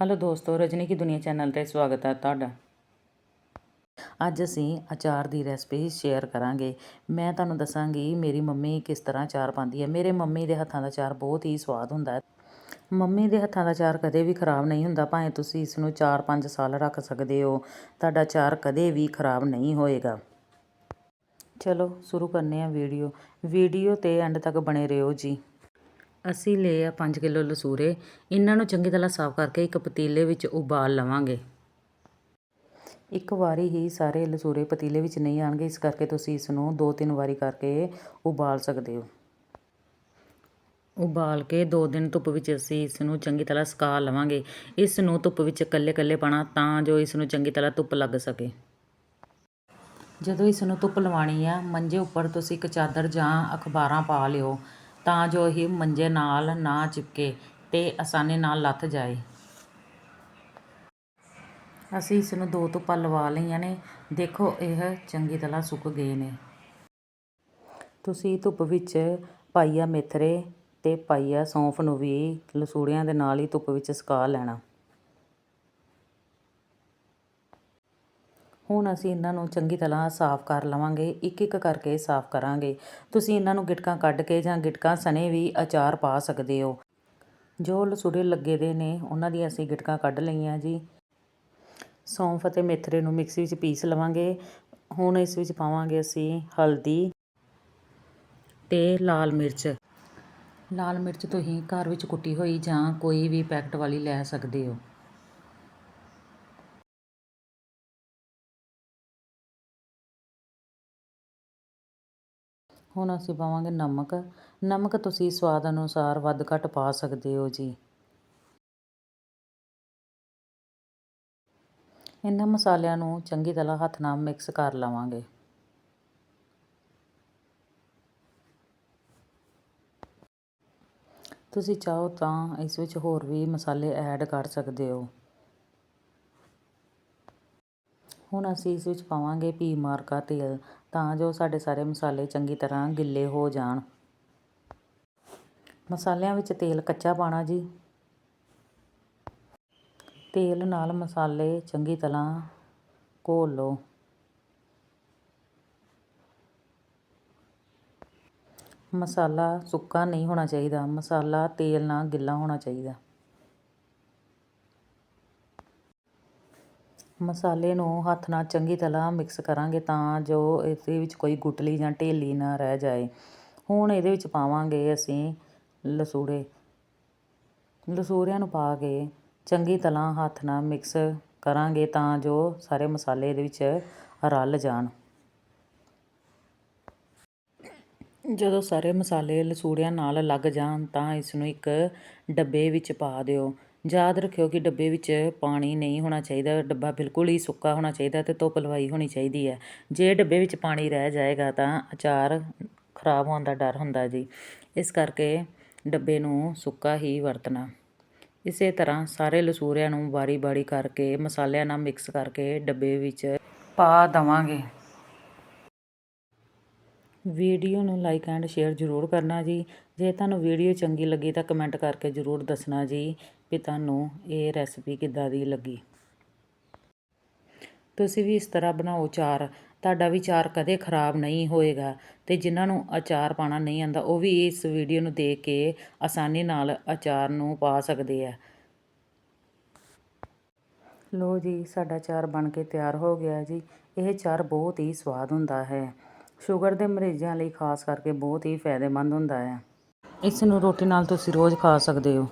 Hello ਦੋਸਤੋ, ਰਜਨੀ ਕੀ ਦੁਨੀਆ channel ਤੇ ਸਵਾਗਤ ਹੈ ਤੁਹਾਡਾ। ਅੱਜ ਅਸੀਂ ਅਚਾਰ ਦੀ ਰੈਸਪੀ ਸ਼ੇਅਰ ਕਰਾਂਗੇ। ਮੈਂ ਤੁਹਾਨੂੰ ਦੱਸਾਂਗੀ ਮੇਰੀ ਮੰਮੀ ਕਿਸ ਤਰ੍ਹਾਂ ਅਚਾਰ ਪਾਉਂਦੀ ਹੈ। ਮੇਰੇ ਮੰਮੀ ਦੇ ਹੱਥਾਂ ਦਾ ਅਚਾਰ ਬਹੁਤ ਹੀ ਸਵਾਦ ਹੁੰਦਾ ਹੈ। ਮੰਮੀ ਦੇ ਹੱਥਾਂ ਦਾ ਚਾਰ ਕਦੇ ਵੀ ਖਰਾਬ ਨਹੀਂ ਹੁੰਦਾ। ਭਾਵੇਂ ਤੁਸੀਂ ਇਸ ਨੂੰ 4-5 ਸਾਲ ਰੱਖ ਸਕਦੇ ਹੋ, ਤੁਹਾਡਾ ਚਾਰ ਕਦੇ ਵੀ ਖਰਾਬ ਨਹੀਂ ਹੋਏਗਾ। ਚਲੋ, ਸ਼ੁਰੂ ਕਰਨੇ ਆ ਵੀਡੀਓ। ਵੀਡੀਓ ਤੇ ਐਂਡ ਤੱਕ ਬਣੇ ਰਹੋ ਜੀ। ਅਸੀਂ ਲਏ ਆ 5 ਕਿਲੋ ਲਸੂਰੇ। ਇਹਨਾਂ ਨੂੰ ਚੰਗੀ ਤਰ੍ਹਾਂ ਸਾਫ਼ ਕਰਕੇ ਇੱਕ ਪਤੀਲੇ ਵਿੱਚ ਉਬਾਲ ਲਵਾਂਗੇ। ਇੱਕ ਵਾਰੀ ਹੀ ਸਾਰੇ ਲਸੂਰੇ ਪਤੀਲੇ ਵਿੱਚ ਨਹੀਂ ਆਣਗੇ, ਇਸ ਕਰਕੇ ਤੁਸੀਂ ਇਸ ਨੂੰ ਦੋ ਤਿੰਨ ਵਾਰੀ ਕਰਕੇ ਉਬਾਲ ਸਕਦੇ ਹੋ। ਉਬਾਲ ਕੇ 2 ਦਿਨ ਧੁੱਪ ਵਿੱਚ ਅਸੀਂ ਇਸ ਨੂੰ ਚੰਗੀ ਤਰ੍ਹਾਂ ਸੁਕਾ ਲਵਾਂਗੇ। ਇਸ ਨੂੰ ਧੁੱਪ ਵਿੱਚ ਕੱਲੇ-ਕੱਲੇ ਪਾਣਾ ਤਾਂ ਜੋ ਇਸ ਨੂੰ ਚੰਗੀ ਤਰ੍ਹਾਂ ਧੁੱਪ ਲੱਗ ਸਕੇ। ਜਦੋਂ ਇਸ ਨੂੰ ਧੁੱਪ ਲਵਾਣੀ ਆ, ਮੰਜੇ ਉੱਪਰ ਤੁਸੀਂ ਇੱਕ ਚਾਦਰ ਜਾਂ ਅਖਬਾਰਾਂ ਪਾ ਲਿਓ। ਤਾਂ ਜੋ ਇਹ ਮੰਜੇ ਨਾਲ ਨਾ ਚਿਪਕੇ ਤੇ ਆਸਾਨੀ ਨਾਲ ਲੱਥ ਜਾਏ। ਅਸੀਂ ਇਸ ਨੂੰ ਦੋ ਧੁੱਪਾਂ ਲਵਾ ਲਈਆਂ ਨੇ। ਦੇਖੋ, ਇਹ ਚੰਗੀ ਤਰ੍ਹਾਂ ਸੁੱਕ ਗਏ ਨੇ। ਤੁਸੀਂ ਧੁੱਪ ਵਿੱਚ ਪਾਈਆ ਮੇਥਰੇ ਤੇ ਪਾਈਆ ਸੌਂਫ ਨੂੰ ਵੀ ਲਸੂੜਿਆਂ ਦੇ ਨਾਲ ਹੀ ਧੁੱਪ ਵਿੱਚ ਸੁਕਾ ਲੈਣਾ। ਹੁਣ ਅਸੀਂ ਇਹਨਾਂ ਨੂੰ ਚੰਗੀ ਤਰ੍ਹਾਂ ਸਾਫ਼ ਕਰ ਲਵਾਂਗੇ ਇੱਕ ਇੱਕ ਕਰਕੇ ਸਾਫ਼ ਕਰਾਂਗੇ। ਤੁਸੀਂ ਇਹਨਾਂ ਨੂੰ ਗਿਟਕਾਂ ਕੱਢ ਕੇ ਜਾਂ ਗਿਟਕਾਂ ਸਣੇ ਵੀ ਅਚਾਰ ਪਾ ਸਕਦੇ ਹੋ। ਜੋ ਲਸੂੜੇ ਲੱਗੇ ਦੇ ਨੇ, ਉਹਨਾਂ ਦੀ ਅਸੀਂ ਗਿਟਕਾਂ ਕੱਢ ਲਈਆਂ ਜੀ। ਸੌਂਫ ਅਤੇ ਮੇਥਰੇ ਨੂੰ ਮਿਕਸੀ ਵਿੱਚ ਪੀਸ ਲਵਾਂਗੇ। ਹੁਣ ਇਸ ਵਿੱਚ ਪਾਵਾਂਗੇ ਅਸੀਂ ਹਲਦੀ ਤੇ ਲਾਲ ਮਿਰਚ। ਲਾਲ ਮਿਰਚ ਤੁਸੀਂ ਘਰ ਵਿੱਚ ਕੁੱਟੀ ਹੋਈ ਜਾਂ ਕੋਈ ਵੀ ਪੈਕਟ ਵਾਲੀ ਲੈ ਸਕਦੇ ਹੋ। ਹੁਣ ਅਸੀਂ ਪਾਵਾਂਗੇ ਨਮਕ। ਨਮਕ ਤੁਸੀਂ ਸਵਾਦ ਅਨੁਸਾਰ ਵੱਧ ਘੱਟ ਪਾ ਸਕਦੇ ਹੋ ਜੀ। ਇਹਨਾਂ ਮਸਾਲਿਆਂ ਨੂੰ ਚੰਗੀ ਤਰ੍ਹਾਂ ਹੱਥ ਨਾਲ ਮਿਕਸ ਕਰ ਲਵਾਂਗੇ। ਤੁਸੀਂ ਚਾਹੋ ਤਾਂ ਇਸ ਵਿੱਚ ਹੋਰ ਵੀ ਮਸਾਲੇ ਐਡ ਕਰ ਸਕਦੇ ਹੋ। ਹੁਣ ਅਸੀਂ ਇਸ ਵਿੱਚ ਪਾਵਾਂਗੇ ਪੀ ਮਾਰਕਾ ਤੇਲ। ਤਾਂ ਜੋ ਸਾਡੇ ਸਾਰੇ ਮਸਾਲੇ ਚੰਗੀ ਤਰ੍ਹਾਂ ਗਿੱਲੇ ਹੋ ਜਾਣ। ਮਸਾਲਿਆਂ ਵਿੱਚ ਤੇਲ ਕੱਚਾ ਪਾਣਾ ਜੀ। ਤੇਲ ਨਾਲ ਮਸਾਲੇ ਚੰਗੀ ਤਰ੍ਹਾਂ ਘੋਲ ਲਓ। ਮਸਾਲਾ ਸੁੱਕਾ ਨਹੀਂ ਹੋਣਾ ਚਾਹੀਦਾ। ਮਸਾਲਾ ਤੇਲ ਨਾਲ ਗਿੱਲਾ ਹੋਣਾ ਚਾਹੀਦਾ। ਮਸਾਲੇ ਨੂੰ ਹੱਥ ਨਾਲ ਚੰਗੀ ਤਰ੍ਹਾਂ ਮਿਕਸ ਕਰਾਂਗੇ ਤਾਂ ਜੋ ਇਹਦੇ ਵਿੱਚ ਕੋਈ ਗੁਟਲੀ ਜਾਂ ਢੇਲੀ ਨਾ ਰਹਿ ਜਾਏ। ਹੁਣ ਇਹਦੇ ਵਿੱਚ ਪਾਵਾਂਗੇ ਅਸੀਂ ਲਸੂੜੇ। ਲਸੂੜਿਆਂ ਨੂੰ ਪਾ ਕੇ ਚੰਗੀ ਤਰ੍ਹਾਂ ਹੱਥ ਨਾਲ ਮਿਕਸ ਕਰਾਂਗੇ ਤਾਂ ਜੋ ਸਾਰੇ ਮਸਾਲੇ ਇਹਦੇ ਵਿੱਚ ਰਲ ਜਾਣ। ਜਦੋਂ ਸਾਰੇ ਮਸਾਲੇ ਲਸੂੜਿਆਂ ਨਾਲ ਲੱਗ ਜਾਣ ਤਾਂ ਇਸ ਨੂੰ ਇੱਕ ਡੱਬੇ ਵਿੱਚ ਪਾ ਦਿਓ। ਯਾਦ ਰੱਖਿਓ ਕਿ ਡੱਬੇ ਵਿੱਚ ਪਾਣੀ ਨਹੀਂ ਹੋਣਾ ਚਾਹੀਦਾ। ਡੱਬਾ ਬਿਲਕੁਲ ਹੀ ਸੁੱਕਾ ਹੋਣਾ ਚਾਹੀਦਾ ਅਤੇ ਧੁੱਪ ਲਵਾਈ ਹੋਣੀ ਚਾਹੀਦੀ ਹੈ। ਜੇ ਡੱਬੇ ਵਿੱਚ ਪਾਣੀ ਰਹਿ ਜਾਏਗਾ ਤਾਂ ਅਚਾਰ ਖਰਾਬ ਹੋਣ ਦਾ ਡਰ ਹੁੰਦਾ ਜੀ। ਇਸ ਕਰਕੇ ਡੱਬੇ ਨੂੰ ਸੁੱਕਾ ਹੀ ਵਰਤਣਾ। ਇਸੇ ਤਰ੍ਹਾਂ ਸਾਰੇ ਲਸੂਰਿਆਂ ਨੂੰ ਵਾਰੀ ਵਾਰੀ ਕਰਕੇ ਮਸਾਲਿਆਂ ਨਾਲ ਮਿਕਸ ਕਰਕੇ ਡੱਬੇ ਵਿੱਚ ਪਾ ਦਵਾਂਗੇ। ਵੀਡੀਓ ਨੂੰ ਲਾਈਕ ਐਂਡ ਸ਼ੇਅਰ ਜ਼ਰੂਰ ਕਰਨਾ ਜੀ। ਜੇ ਤੁਹਾਨੂੰ ਵੀਡੀਓ ਚੰਗੀ ਲੱਗੀ ਤਾਂ ਕਮੈਂਟ ਕਰਕੇ ਜ਼ਰੂਰ ਦੱਸਣਾ ਜੀ ਵੀ ਤੁਹਾਨੂੰ ਇਹ ਰੈਸਪੀ ਕਿੱਦਾਂ ਦੀ ਲੱਗੀ। ਤੁਸੀਂ ਵੀ ਇਸ ਤਰ੍ਹਾਂ ਬਣਾਓ ਚਾਰ ਤੁਹਾਡਾ ਵੀ ਚਾਰ ਕਦੇ ਖਰਾਬ ਨਹੀਂ ਹੋਏਗਾ ਤੇ ਜਿਨ੍ਹਾਂ ਨੂੰ ਅਚਾਰ ਪਾਣਾ ਨਹੀਂ ਆਂਦਾ ਉਹ ਵੀ ਇਸ ਵੀਡੀਓ ਨੂੰ ਦੇਖ ਕੇ ਆਸਾਨੀ ਨਾਲ ਅਚਾਰ ਨੂੰ ਪਾ ਸਕਦੇ ਆ। ਲੋ ਜੀ, ਸਾਡਾ ਚਾਰ ਬਣ ਕੇ ਤਿਆਰ ਹੋ ਗਿਆ ਜੀ। ਇਹ ਚਾਰ ਬਹੁਤ ਹੀ ਸਵਾਦ ਹੁੰਦਾ ਹੈ। ਸ਼ੂਗਰ ਦੇ ਮਰੀਜ਼ਾਂ ਲਈ ਖਾਸ ਕਰਕੇ ਬਹੁਤ ਹੀ ਫਾਇਦੇਮੰਦ ਹੁੰਦਾ ਹੈ ਇਸ ਨੂੰ ਰੋਟੀ ਨਾਲ ਤੁਸੀਂ ਰੋਜ਼ ਖਾ ਸਕਦੇ ਹੋ।